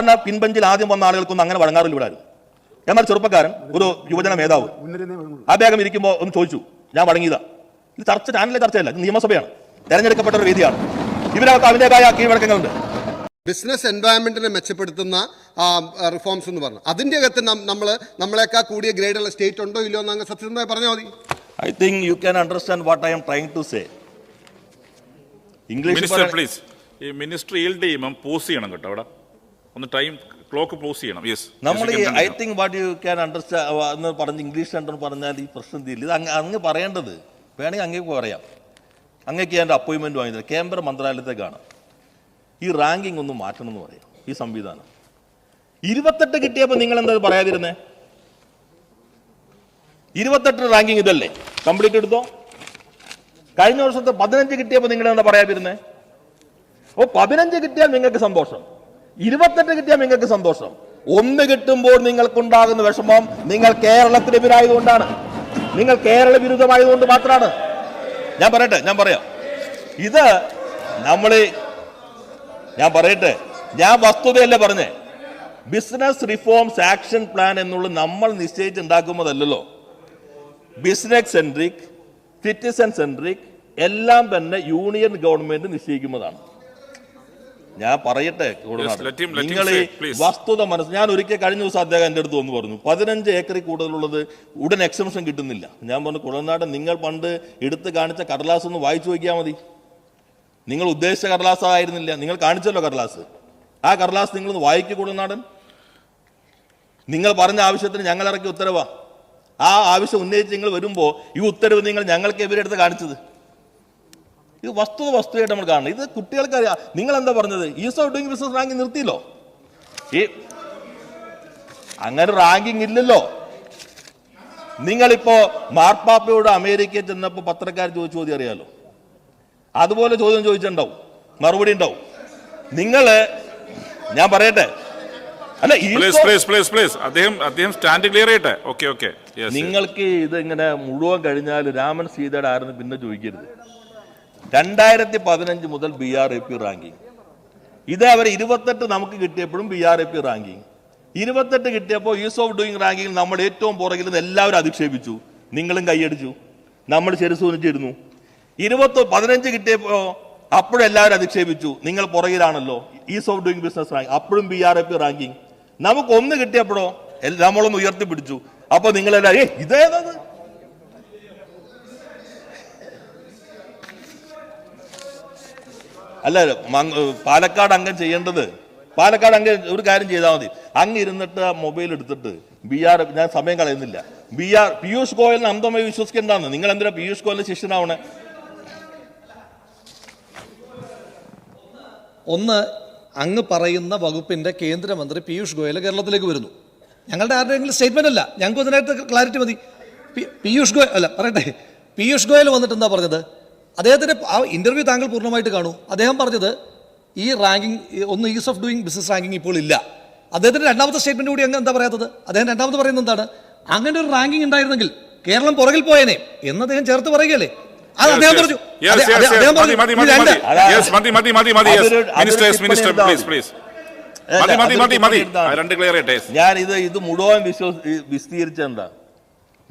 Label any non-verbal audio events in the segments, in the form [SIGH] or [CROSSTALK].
സാധാരണ പിൻബഞ്ചിൽ ആദ്യം വന്ന ആളുകൾക്കൊന്നും അങ്ങനെ വഴങ്ങാറില്ല ഇവിടെ. എന്നാൽ ചെറുപ്പക്കാരൻ ഒരു യുവജന മേധാവ് അദ്ദേഹം ഇരിക്കുമ്പോൾ ഒന്ന് ചോദിച്ചു ഞാൻ വഴങ്ങിയതാ. ഇത് ചർച്ച ചാനലിലെ ചർച്ചയല്ല നിയമസഭയാണ്. തെരഞ്ഞെടുക്കപ്പെട്ട ഒരു രീതിയാണ് ഇവരകത്ത് അതിന്റെതായ കീഴ്വഴക്കങ്ങളുണ്ട്. ബിസിനസ് എൻവയറമെന്റിനെ മെച്ചപ്പെടുത്തുന്ന റിഫോംസ് എന്ന് പറഞ്ഞു. അതിന്റെ അകത്ത് നമ്മൾ നമ്മളെക്കാൾ കൂടിയ ഗ്രേഡുള്ള സ്റ്റേറ്റ് ഉണ്ടോ ഇല്ലയോ എന്ന് അങ്ങ് സത്യസന്ധമായി പറഞ്ഞാൽ മതി. I think you can understand what I'm trying to say English minister please ഈ മിനിസ്റ്റർ ഈൽഡ് ചെയ്യുമ്പോൾ പോസ് ചെയ്യണം കേട്ടോ അവിടെ. ഒന്ന് ടൈം ക്ലോക്ക് ക്ലോസ് ചെയ്യണം. യെസ് നമ്മൾ ഈ I think what you can understand എന്ന് പറഞ്ഞ് ഇംഗ്ലീഷ് എന്ന് പറഞ്ഞാൽ ഈ പ്രശ്നം തീരില്ല. ഇത് അങ്ങ് അങ്ങ് പറയേണ്ടത് വേണമെങ്കിൽ അങ്ങേക്ക് പറയാം. അങ്ങേക്ക് എന്റെ അപ്പോയിൻമെന്റ് വാങ്ങിയത് കേന്ദ്ര മന്ത്രാലയത്തേക്കാണ്. ഈ റാങ്കിങ് ഒന്ന് മാറ്റണം എന്ന് പറയാം. ഈ സംവിധാനം. ഇരുപത്തെട്ട് കിട്ടിയപ്പോൾ നിങ്ങൾ എന്താ പറയാതിരുന്നേ? ഇരുപത്തെട്ട് റാങ്കിങ് ഇതല്ലേ? കംപ്ലീറ്റ് എടുത്തോ? കഴിഞ്ഞ വർഷത്തെ പതിനഞ്ച് കിട്ടിയപ്പോൾ നിങ്ങൾ എന്താ പറയാതിരുന്നേ? ഓ പതിനഞ്ച് കിട്ടിയാൽ നിങ്ങൾക്ക് സന്തോഷം. ഇരുപത്തെട്ട് കിട്ടിയാൽ നിങ്ങൾക്ക് സന്തോഷം. ഒന്ന് കിട്ടുമ്പോൾ നിങ്ങൾക്കുണ്ടാകുന്ന വിഷമം നിങ്ങൾ കേരളത്തിനെതിരായതുകൊണ്ടാണ് നിങ്ങൾ കേരള വിരുദ്ധമായതുകൊണ്ട് മാത്രമാണ്. ഞാൻ പറയട്ടെ ഞാൻ പറയാം. ഇത് നമ്മൾ ഞാൻ പറയട്ടെ ഞാൻ വസ്തുതയല്ലേ പറഞ്ഞേ. ബിസിനസ് റിഫോംസ് ആക്ഷൻ പ്ലാൻ എന്നുള്ളത് നമ്മൾ നിശ്ചയിച്ചുണ്ടാക്കുന്നതല്ലല്ലോ. ബിസിനസ് സെൻട്രിക് സിറ്റിസൺ സെൻട്രിക് എല്ലാം തന്നെ യൂണിയൻ ഗവൺമെന്റ് നിശ്ചയിക്കുന്നതാണ്. ഞാൻ പറയട്ടെ നിങ്ങൾ ഈ വസ്തുത മനസ്സ് ഞാൻ ഒരിക്കൽ കഴിഞ്ഞ ദിവസം അദ്ദേഹം എന്റെ അടുത്ത് വന്ന് പറഞ്ഞു പതിനഞ്ച് ഏക്കറിൽ കൂടുതലുള്ളത് ഉടൻ എക്സംഷൻ കിട്ടുന്നില്ല. ഞാൻ പറഞ്ഞു കുളനാട് നിങ്ങൾ പണ്ട് എടുത്ത് കാണിച്ച കടലാസ് ഒന്ന് വായിച്ചു നോക്കിയാൽ മതി. നിങ്ങൾ ഉദ്ദേശിച്ച കടലാസ് ആയിരുന്നില്ല. നിങ്ങൾ കാണിച്ചല്ലോ കടലാസ്. ആ കടലാസ് നിങ്ങളൊന്ന് വായിക്കൂ കുളനാടൻ. നിങ്ങൾ പറഞ്ഞ ആവശ്യത്തിന് ഞങ്ങൾ ഇറക്കിയ ഉത്തരവാ. ആ ആവശ്യം ഉന്നയിച്ച് നിങ്ങൾ വരുമ്പോൾ ഈ ഉത്തരവ് നിങ്ങൾ ഞങ്ങൾക്ക് എവരെടുത്ത് കാണിച്ചത്. ഇത് വസ്തുത വസ്തുവായിട്ട് നമ്മൾ കാണണം ഇത് കുട്ടികൾക്ക് അറിയാം. നിങ്ങൾ എന്താ പറഞ്ഞത്? Ease of doing business ranking നിർത്തിയില്ലോ? ഈ അങ്ങനെ റാങ്കിങ് ഇല്ലല്ലോ. നിങ്ങളിപ്പോ മാർപ്പാപ്പയോട് അമേരിക്കയിൽ ചെന്നപ്പോൾ പത്രക്കാർ ചോദിച്ച ചോദ്യം അറിയാലോ? അതുപോലെ ചോദ്യം ചോദിച്ചിട്ടുണ്ടാവും. മറുപടി ഉണ്ടാവും. നിങ്ങൾ ഞാൻ പറയട്ടെ. അല്ല പ്ലീസ് പ്ലീസ് പ്ലീസ് പ്ലീസ് അദ്ദേഹം അദ്ദേഹം സ്റ്റാൻഡ് ക്ലിയർ ചെയ്യട്ടെ? ഓക്കെ ഓക്കെ നിങ്ങൾക്ക് ഇത് ഇങ്ങനെ മുഴുവൻ കഴിഞ്ഞാൽ രാമൻ സീതയുടെ ആരെന്ന് പിന്നെ ചോദിക്കരുത്. രണ്ടായിരത്തി പതിനഞ്ച് മുതൽ B R A P ranking ഇത് അവർ ഇരുപത്തെട്ട് നമുക്ക് കിട്ടിയപ്പോഴും B R A P ranking ഇരുപത്തെട്ട് കിട്ടിയപ്പോൾ ഈസ് ഓഫ് ഡൂയിങ് റാങ്കിങ് നമ്മൾ ഏറ്റവും പുറകിൽ നിന്ന് എല്ലാവരും അധിക്ഷേപിച്ചു. നിങ്ങളും കൈയടിച്ചു. നമ്മൾ ചെറുസൂനിച്ചിരുന്നു ഇരുപത്തി പതിനഞ്ച് കിട്ടിയപ്പോൾ അപ്പോഴും എല്ലാവരും അധിക്ഷേപിച്ചു. നിങ്ങൾ പുറകിലാണല്ലോ. Ease of doing business rank അപ്പോഴും B R A P ranking നമുക്ക് ഒന്ന് കിട്ടിയപ്പോഴോ നമ്മളൊന്ന് ഉയർത്തിപ്പിടിച്ചു. അപ്പോൾ നിങ്ങളെല്ലാം ഏ ഇതേതത്? അല്ല പാലക്കാട് അംഗം ചെയ്യേണ്ടത്. പാലക്കാട് അങ്ങ് ഒരു കാര്യം ചെയ്താൽ മതി. അങ്ങ് ഇരുന്നിട്ട് മൊബൈൽ എടുത്തിട്ട് ബി ആർ ഞാൻ സമയം കളയുന്നില്ല. ബി ആർ പീയൂഷ് ഗോയലിന് അന്തമായി വിശ്വസിക്കേണ്ടാന്ന് നിങ്ങൾ എന്തിനാ പീയൂഷ് ഗോയലിന് ശിഷ്യനാവണേ? ഒന്ന് അങ്ങ് പറയുന്ന വകുപ്പിന്റെ കേന്ദ്രമന്ത്രി പീയൂഷ് ഗോയൽ കേരളത്തിലേക്ക് വരുന്നു. ഞങ്ങളുടെ ആരുടെയെങ്കിലും സ്റ്റേറ്റ്മെന്റ് അല്ല. ഞങ്ങൾക്ക് ഇതിനായിട്ട് ക്ലാരിറ്റി മതി. പീയൂഷ് ഗോയൽ അല്ല പറയട്ടെ. പീയൂഷ് ഗോയൽ വന്നിട്ട് എന്താ പറഞ്ഞത്? അദ്ദേഹത്തിന്റെ ആ ഇന്റർവ്യൂ താങ്കൾ പൂർണമായിട്ട് കാണൂ. അദ്ദേഹം പറഞ്ഞത് ഈ റാങ്കിങ് ഒന്ന് ease of doing business ranking ഇപ്പോൾ ഇല്ല. അദ്ദേഹത്തിന്റെ രണ്ടാമത്തെ സ്റ്റേറ്റ്മെന്റ് കൂടി അങ്ങ് എന്താ പറയാത്തത്? അദ്ദേഹം രണ്ടാമത് പറയുന്നത് എന്താണ്? അങ്ങനെ ഒരു റാങ്കിങ് ഉണ്ടായിരുന്നെങ്കിൽ കേരളം പുറകിൽ പോയേനെ എന്ന് അദ്ദേഹം ചേർത്ത് പറയുകയല്ലേ? അത് അദ്ദേഹം പറഞ്ഞു. ഞാൻ ഇത് ഇത് മുഴുവൻ വിശ്വസ് വിസ്തീരിച്ചെന്താ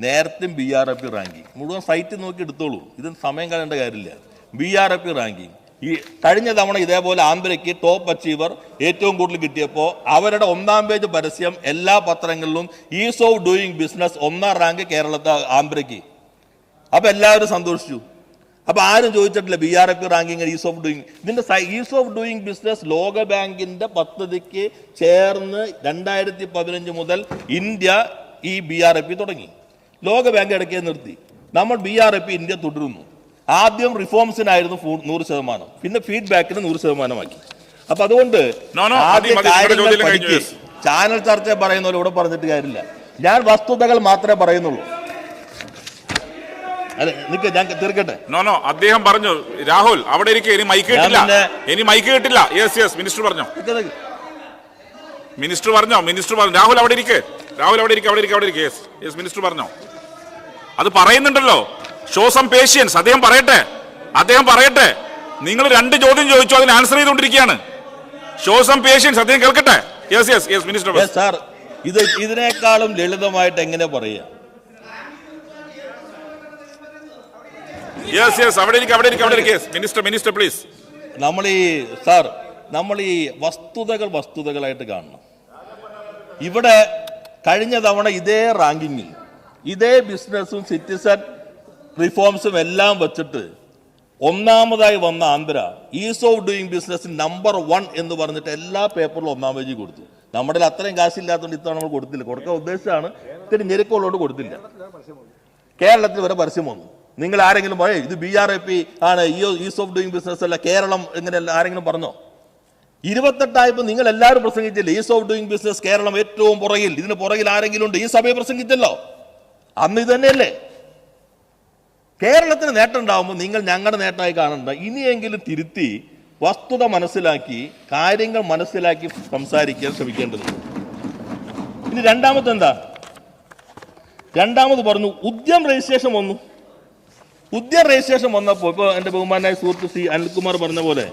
നേരത്തെ ബി ആർ എഫ് റാങ്കിങ് മുഴുവൻ സൈറ്റ് നോക്കി എടുത്തോളൂ. ഇത് സമയം കളയേണ്ട കാര്യമില്ല. ബി ആർ എഫ് റാങ്കിങ് ഈ കഴിഞ്ഞ തവണ ഇതേപോലെ ആന്ധ്രയ്ക്ക് ടോപ്പ് അച്ചീവർ ഏറ്റവും കൂടുതൽ കിട്ടിയപ്പോൾ അവരുടെ ഒന്നാം പേജ് പരസ്യം എല്ലാ പത്രങ്ങളിലും ഈസ് ഓഫ് ഡൂയിങ് ബിസിനസ് ഒന്നാം റാങ്ക് കേരളത്തെ ആന്ധ്രയ്ക്ക് അപ്പോൾ എല്ലാവരും സന്തോഷിച്ചു. അപ്പോൾ ആരും ചോദിച്ചിട്ടില്ല B R F ranking ease of doing ഇതിന്റെ ഈസ് ഓഫ് ഡൂയിങ് ബിസിനസ് ലോക ബാങ്കിന്റെ പദ്ധതിക്ക് ചേർന്ന് രണ്ടായിരത്തി പതിനഞ്ച് മുതൽ ഇന്ത്യ ഈ ബി ആർ എഫ് തുടങ്ങി. ലോക ബാങ്ക് ഇടയ്ക്ക് നിർത്തി. നമ്മൾ B R A P India തുടരുന്നു. ആദ്യം റിഫോംസിനായിരുന്നു നൂറ് ശതമാനം. പിന്നെ ഫീഡ്ബാക്കിന് നൂറ് ശതമാനമാക്കി. അപ്പൊ അതുകൊണ്ട് ചാനൽ ചർച്ച പറയുന്ന പോലെ ഇവിടെ പറഞ്ഞിട്ട് കാര്യമില്ല. ഞാൻ വസ്തുതകൾ മാത്രമേ പറയുന്നുള്ളൂ. അതെ നിക്ക് ഞാൻ തീർക്കട്ടെ? നോ നോ അദ്ദേഹം പറഞ്ഞു രാഹുൽ അവിടെ ഇരിക്കെ ഇനി മൈക്ക് കിട്ടില്ല. ഇനി മൈക്ക് കിട്ടില്ല. യെസ് യെസ് മിനിസ്റ്റർ പറഞ്ഞോ. മിനിസ്റ്റർ പറഞ്ഞോ? മിനിസ്റ്റർ പറഞ്ഞു? രാഹുൽ അവിടെ ഇരിക്കേ. രാഹുൽ അവിടെ ഇരിക്കേ അവിടെ ഇരിക്കേ അവിടെ ഇരിക്കേ. യെസ് യെസ് മിനിസ്റ്റർ പറഞ്ഞോ? അത് പറയുന്നുണ്ടല്ലോ. ഷോ സം പേഷ്യൻസ് അദ്ദേഹം പറയട്ടെ. അദ്ദേഹം പറയട്ടെ. നിങ്ങൾ രണ്ട് ചോദ്യം ചോദിച്ചു അതിന് ആൻസർ ചെയ്തുകൊണ്ടിരിക്കുകയാണ്. ഷോ സം പേഷ്യൻസ് അദ്ദേഹം കേൾക്കട്ടെ? Yes yes yes minister sir ഇത് ഇതിനേക്കാളും ലളിതമായിട്ട് എങ്ങനെ പറയാ യെസ് യെസ് അവിടെ ഇരിക്കും അവിടെ ഇരിക്കും അവിടെ ഇരിക്കും. മിനിസ്റ്റർ മിനിസ്റ്റർ പ്ലീസ് നമ്മൾ ഈ സാർ നമ്മൾ ഈ വസ്തുതകൾ വസ്തുതകളായിട്ട് കാണണം. ഇവിടെ കഴിഞ്ഞ തവണ ഇതേ റാങ്കിങ്ങിൽ ഇതേ ബിസിനസ്സും സിറ്റിസൺ റിഫോംസും എല്ലാം വെച്ചിട്ട് ഒന്നാമതായി വന്ന Andhra ease of doing business number one എന്ന് പറഞ്ഞിട്ട് എല്ലാ പേപ്പറിലും ഒന്നാം പേജ് കൊടുത്തു. നമ്മുടെ അത്രയും കാശില്ലാത്തതുകൊണ്ട് ഇത്തവണ നമ്മൾ കൊടുത്തില്ല. കൊടുക്കാൻ ഉദ്ദേശമാണ് ഇത്തിരി ഞെരുക്കമുള്ളതുകൊണ്ട് കൊടുത്തില്ല. കേരളത്തിൽ വരെ പരസ്യം വന്നു. നിങ്ങൾ ആരെങ്കിലും പോയേ ഇത് ബി ആർ എ പി ആണ് ഈസ് ഓഫ് ഡൂയിങ് ബിസിനസ് അല്ല കേരളം ഇങ്ങനെ ആരെങ്കിലും പറഞ്ഞോ? ഇരുപത്തെട്ടായപ്പോൾ നിങ്ങൾ എല്ലാവരും പ്രസംഗിച്ചില്ലേ ease of doing business Keralam ഏറ്റവും പുറകിൽ ഇതിന് പുറകിൽ ആരെങ്കിലും ഉണ്ട്? ഈ സഭയെ പ്രസംഗിച്ചല്ലോ. അന്ന് ഇത് തന്നെയല്ലേ? കേരളത്തിന് നേട്ടം ഉണ്ടാവുമ്പോൾ നിങ്ങൾ ഞങ്ങളുടെ നേട്ടമായി കാണണ്ട. ഇനിയെങ്കിലും തിരുത്തി വസ്തുത മനസ്സിലാക്കി കാര്യങ്ങൾ മനസ്സിലാക്കി സംസാരിക്കാൻ ശ്രമിക്കേണ്ടത്. ഇനി രണ്ടാമത്തെ എന്താ? രണ്ടാമത് പറഞ്ഞു ഉദ്യം രജിസ്ട്രേഷൻ വന്നു. ഉദ്യം രജിസ്ട്രേഷൻ വന്നപ്പോൾ ഇപ്പോൾ എന്റെ ബഹുമാനായ സുഹൃത്ത് ശ്രീ അനിൽകുമാർ പറഞ്ഞ പോലെ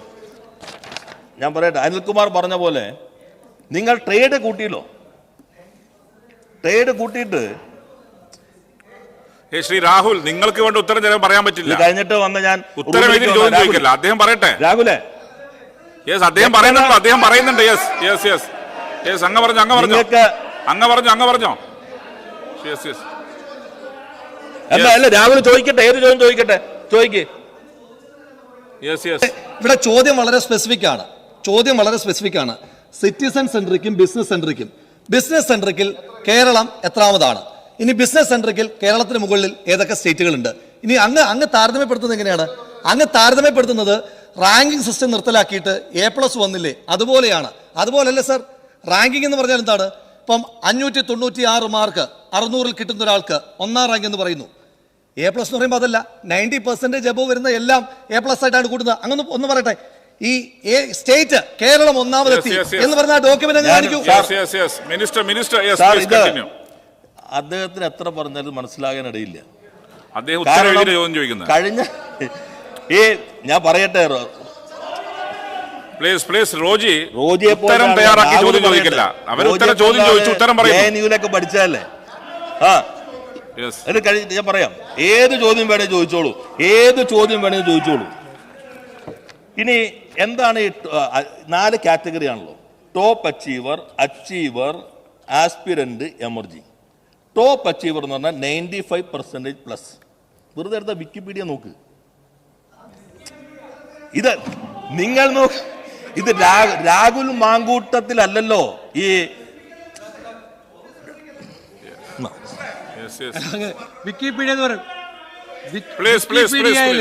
ഞാൻ പറയട്ടെ അനിൽകുമാർ പറഞ്ഞ പോലെ നിങ്ങൾ ട്രേഡ് കൂട്ടിയല്ലോ. ട്രേഡ് കൂട്ടിയിട്ട് ശ്രീ രാഹുൽ നിങ്ങൾക്ക് വേണ്ട ഉത്തരം ചിലപ്പോൾ പറയാൻ പറ്റില്ല. കഴിഞ്ഞിട്ട് വന്ന് ഞാൻ ഉത്തരം ഇതിൽ ചോദ്യം ചോദിക്കില്ല? അദ്ദേഹം പറയട്ടെ. രാഹുലെ. യെസ് അദ്ദേഹം പറയുന്നുണ്ടല്ലോ അദ്ദേഹം പറയുന്നുണ്ട്. യെസ് യെസ് യെസ് യെസ് അങ്ങ് പറഞ്ഞു അങ്ങ് പറഞ്ഞു. നിങ്ങൾക്ക് അങ്ങ് പറഞ്ഞു അങ്ങ് പറഞ്ഞോ. യെസ് യെസ് അല്ല അല്ല രാഹുൽ ചോദിക്കട്ടെ ഏത് ചോദ്യം ചോദിക്കട്ടെ? ചോദിക്ക്. യെസ് യെസ് ഇവിടെ ചോദ്യം വളരെ സ്പെസിഫിക് ആണ്. ചോദ്യം വളരെ സ്പെസിഫിക് ആണ്. സിറ്റിസൺ സെൻട്രിക്കും ബിസിനസ് സെൻട്രിക്കും ബിസിനസ് സെൻട്രിക്കിൽ കേരളം എത്രാമതാണ്? ഇനി ബിസിനസ് സെൻട്രിക്കിൽ കേരളത്തിന് മുകളിൽ ഏതൊക്കെ സ്റ്റേറ്റുകളുണ്ട് ഇനി അങ്ങ് അങ്ങ് താരതമ്യപ്പെടുത്തുന്നത് എങ്ങനെയാണ്? അങ്ങ് താരതമ്യപ്പെടുത്തുന്നത് റാങ്കിംഗ് സിസ്റ്റം നിർത്തലാക്കിയിട്ട് എ പ്ലസ് വന്നില്ലേ? അതുപോലെയാണ്. അതുപോലല്ലേ സർ റാങ്കിംഗ് എന്ന് പറഞ്ഞാൽ എന്താണ്? ഇപ്പം അഞ്ഞൂറ്റി തൊണ്ണൂറ്റി ആറ് മാർക്ക് അറുന്നൂറിൽ കിട്ടുന്ന ഒരാൾക്ക് ഒന്നാം റാങ്ക് എന്ന് പറയുന്നു. എ പ്ലസ് എന്ന് പറയുമ്പോൾ അതല്ല നയന്റി പെർസെന്റേജ് അബവ് വരുന്ന എല്ലാം എ പ്ലസ് ആയിട്ടാണ് കൂടുന്നത്. അങ്ങനെ ഒന്ന് പറയട്ടെ. ഈ സ്റ്റേറ്റ് കേരളം ഒന്നാമതെത്തി. എന്ന് പറഞ്ഞ ഡോക്യുമെന്റ് കാണിക്കൂ? Yes yes yes minister minister അദ്ദേഹത്തിന് എത്ര പറഞ്ഞാലും മനസ്സിലാകാനിടയില്ല. ചോദിക്കുന്നത്? കഴിഞ്ഞ ഈ ഞാൻ പറയട്ടെ പ്ലീസ് പ്ലീസ് റോജി റോജിയെ ഉത്തരം തയ്യാറാക്കി ചോദ്യം ചോദിക്കില്ല. അവർ ഉത്തരം ചോദ്യം ചോദിച്ചു ഉത്തരം പറയുന്നു പഠിച്ചതല്ലേ? ആ. അത് കഴിഞ്ഞ് ഞാൻ പറയാം. ഏത് ചോദ്യം വേണേ ചോദിച്ചോളൂ. ഏത് ചോദ്യം വേണേ ചോദിച്ചോളൂ. ഇനി എന്താണ് ഈ നാല് കാറ്റഗറി ആണല്ലോ. Top achiever achiever aspirant emerging top achiever എന്ന് പറഞ്ഞാൽ നയന്റി ഫൈവ് പെർസെന്റേജ് പ്ലസ് വെറുതെ എടുത്ത വിക്കിപീഡിയ നോക്ക്. ഇത് നിങ്ങൾ നോക്ക് ഇത് രാഹുൽ മാങ്കൂട്ടത്തിലല്ലല്ലോ ഈ വിക്കിപീഡിയ [LAUGHS] എന്ന് പറയും. വിക്കിപീഡിയയിൽ